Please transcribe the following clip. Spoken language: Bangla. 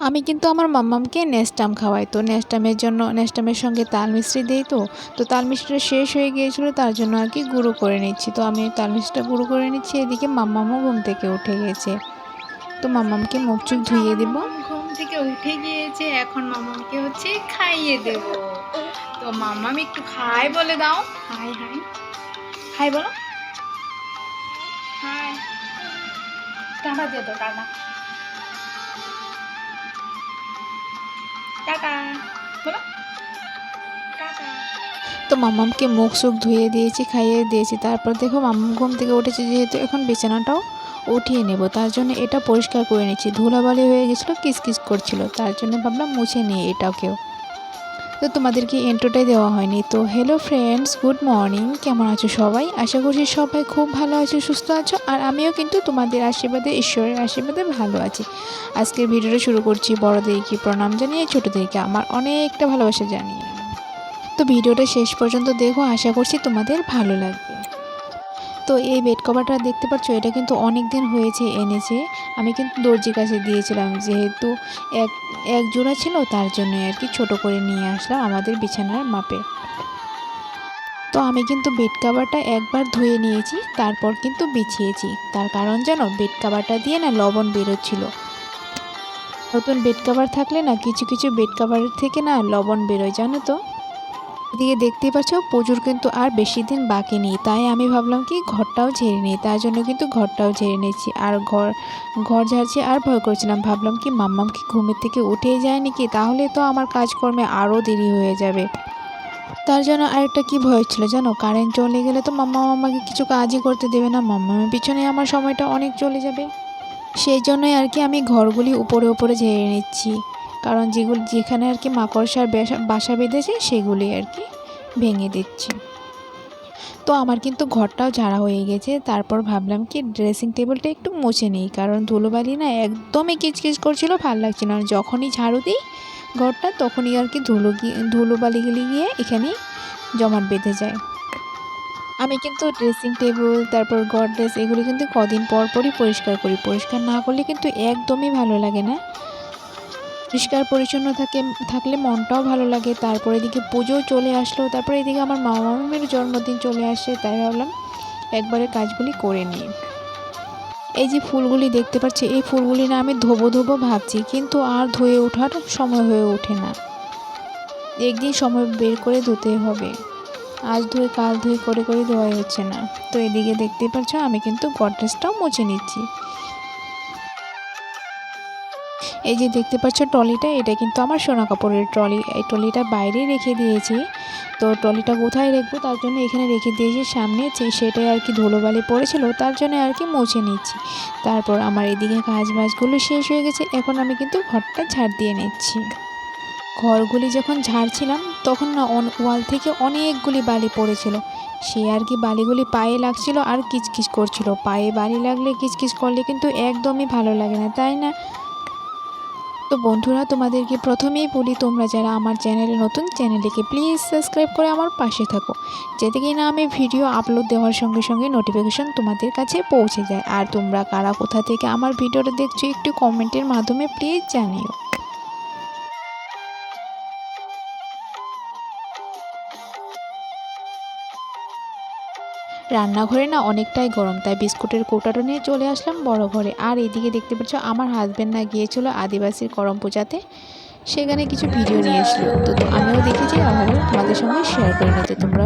আমি কিন্তু আমার মাম্মামকে নেস্টাম খাওয়াই তো। নেস্টামের জন্য নেস্টামের সঙ্গে তাল মিষ্টি দিই তো। তো তাল মিষ্টিটা শেষ হয়ে গিয়েছিল তার জন্য আর কি গুঁড়ো করে নিচ্ছি। তো আমি তাল মিষ্টিটা গুঁড়ো করে নিচ্ছি এদিকে মাম্মামও ঘুম থেকে উঠে গেছে। তো মাম্মামকে মুখ চুখ ধুইয়ে দিব। ঘুম থেকে উঠে গিয়েছে এখন মামাকে হচ্ছে খাইয়ে দেব। তো মাম্মাম একটু খাই বলে দাও। Hi hi. হাই বলো। হাই। টাটা দিয়ে দাও টাটা তো মামামকে মুখ সুখ ধুয়ে দিয়েছি, খাইয়ে দিয়েছি। তারপর দেখো মামাম ঘুম থেকে উঠেছে, যেহেতু এখন বিছানাটাও উঠিয়ে নেব। তার জন্য এটা পরিষ্কার করে নিচ্ছি। ধুলাবালি হয়ে গেছিল, কিসকিস করছিল। তার জন্য ভাবলাম মুছে নিই এটাকেও। তো তোমাদেরকে এন্ট্রোটাই দেওয়া হয়নি। তো হ্যালো ফ্রেন্ডস গুড মর্নিং কেমন আছো সবাই? আশা করছি সবাই খুব ভালো আছো, সুস্থ আছো। আর আমিও কিন্তু তোমাদের আশীর্বাদে, ঈশ্বরের আশীর্বাদে ভালো আছি। আজকের ভিডিওটা শুরু করছি বড়দেরকে প্রণাম জানিয়ে, ছোটোদেরকে আমার অনেকটা ভালোবাসা জানিয়ে। তো ভিডিওটা শেষ পর্যন্ত দেখো, আশা করছি তোমাদের ভালো লাগবে। তো এই বেড কভারটা দেখতে পাচ্ছ? এটা কিন্তু অনেক দিন হয়েছে এনেছে। আমি কিন্তু দর্জির কাছে দিয়েছিলাম। যেহেতু এক এক জোড়া ছিল, তার জন্য আর কি ছোট করে নিয়ে আসলাম আমাদের বিছানার মাপে। তো আমি কিন্তু বেড কাভারটা একবার ধুয়ে নিয়েছি, তারপর কিন্তু বিছিয়েছি। তার কারণ যেন বেড কাভারটা দিয়ে না লবণ বেরোচ্ছিল। নতুন বেড কাভার থাকলে না কিছু কিছু বেড কাভারের থেকে না লবণ বেরোয়, জানো তো? এদিকে দেখতেই পাচ্ছ, পুজোর কিন্তু আর বেশি দিন বাকি নেই। তাই আমি ভাবলাম কি, ঘরটাও ঝেড়ে নিই। তার জন্য কিন্তু ঘরটাও ঝেড়ে নিয়েছি। আর ঘর ঘর ঝাড়ছি আর ভয় করছিলাম। ভাবলাম কি, মাম্মাম কি ঘুমের থেকে উঠেই যায় নাকি? তাহলে তো আমার কাজকর্মে আরও দেরি হয়ে যাবে। তার জন্য আরেকটা কি ভয় ছিল জানো? কারেন্ট চলে গেলে তো মাম্মা মাম্মাকে কিছু কাজই করতে দেবে না। মাম্মামের পিছনে আমার সময়টা অনেক চলে যাবে। সেই জন্যই আর কি আমি ঘরগুলি উপরে উপরে ঝেড়ে নিচ্ছি। কারণ যেগুলি যেখানে আর কি মাকড়সার বেসা- বেঁধেছে, সেগুলি আর কি ভেঙে দিচ্ছি। তো আমার কিন্তু ঘরটাও ঝাড়া হয়ে গেছে। তারপর ভাবলাম কি ড্রেসিং টেবিলটা একটু মুছে নিই, কারণ ধুলোবালি না একদমই কিচকিচ করছিল, ভালো লাগছিল না। যখনই ঝাড়ু দিই ঘরটা, তখনই আর কি ধুলো গিয়ে ধুলোবালিগুলি গিয়ে এখানেই জমাট বেঁধে যায়। আমি কিন্তু ড্রেসিং টেবিল তারপর গডরেজ এগুলি কিন্তু কদিন পর পরই পরিষ্কার করি। পরিষ্কার না করলে কিন্তু একদমই ভালো লাগে না। পরিষ্কার, পরিচ্ছন্ন থাকে, থাকলে মনটাও ভালো লাগে। তারপর এদিকে পুজো চলে আসলো, তারপর এদিকে আমার মামা মামির জন্মদিন চলে আসে, তাই ভাবলাম একবারে কাজগুলি করে নিই। এই যে ফুলগুলি দেখতে পাচ্ছি, এই ফুলগুলি না আমি ধোবো ধোবো ভাবছি, কিন্তু আর ধুয়ে ওঠার সময় হয়ে ওঠে না। একদিন সময় বের করে ধুতে হবে। আজ ধুয়ে, কাল ধুয়ে, করে করে ধোয়াই হচ্ছে না। তো এদিকে দেখতেই পাচ্ছ, আমি কিন্তু গডরেজটাও মুছে নিচ্ছি। এই যে দেখতে পাচ্ছ ট্রলিটা, এটা কিন্তু আমার সোনা কাপড়ের ট্রলি। এই ট্রলিটা বাইরে রেখে দিয়েছি। তো ট্রলিটা কোথায় রাখব? তার জন্য এখানে রেখে দিয়েছি সামনে। সেটাই আর কি ধুলোবালি পড়েছিল, তার জন্য আর কি মুছে নিচ্ছি। তারপর আমার এদিকে কাজ বাজগুলো শেষ হয়ে গেছে। এখন আমি কিন্তু ঘরটা ঝাড় দিয়ে নিচ্ছি। ঘরগুলি যখন ঝাড়ছিলাম, তখন না ওয়াল থেকে অনেকগুলি বালি পড়েছিল। সে আর কি বালিগুলি পায়ে লাগছিল আর কিচকিচ করছিল। পায়ে বালি লাগলে কিচকিচ করলে কিন্তু একদমই ভালো লাগে না, তাই না? তো বন্ধুরা, তোমাদেরকে প্রথমেই বলি, তোমরা যারা আমার চ্যানেলে নতুন, চ্যানেলটিকে প্লিজ সাবস্ক্রাইব করে আমার পাশে থাকো, যাতে কিনা আমি ভিডিও আপলোড দেওয়ার সঙ্গে সঙ্গে নোটিফিকেশন তোমাদের কাছে পৌঁছে যায়। আর তোমরা কারা কোথা থেকে আমার ভিডিওটা দেখছ, একটু কমেন্টের মাধ্যমে প্লিজ জানিও। রান্নাঘরে না অনেকটাই গরম, তাই বিস্কুটের কৌটাটা নিয়ে চলে আসলাম বড় ঘরে আর এদিকে দেখতে পাচ্ছ, আমার হাজব্যান্ড না গিয়েছিল আদিবাসীর করম পূজাতে, সেখানে কিছু ভিডিও নিয়ে এসলো তো আমিও দেখেছি আমার তোমাদের সঙ্গে শেয়ার করে নিতে তোমরা।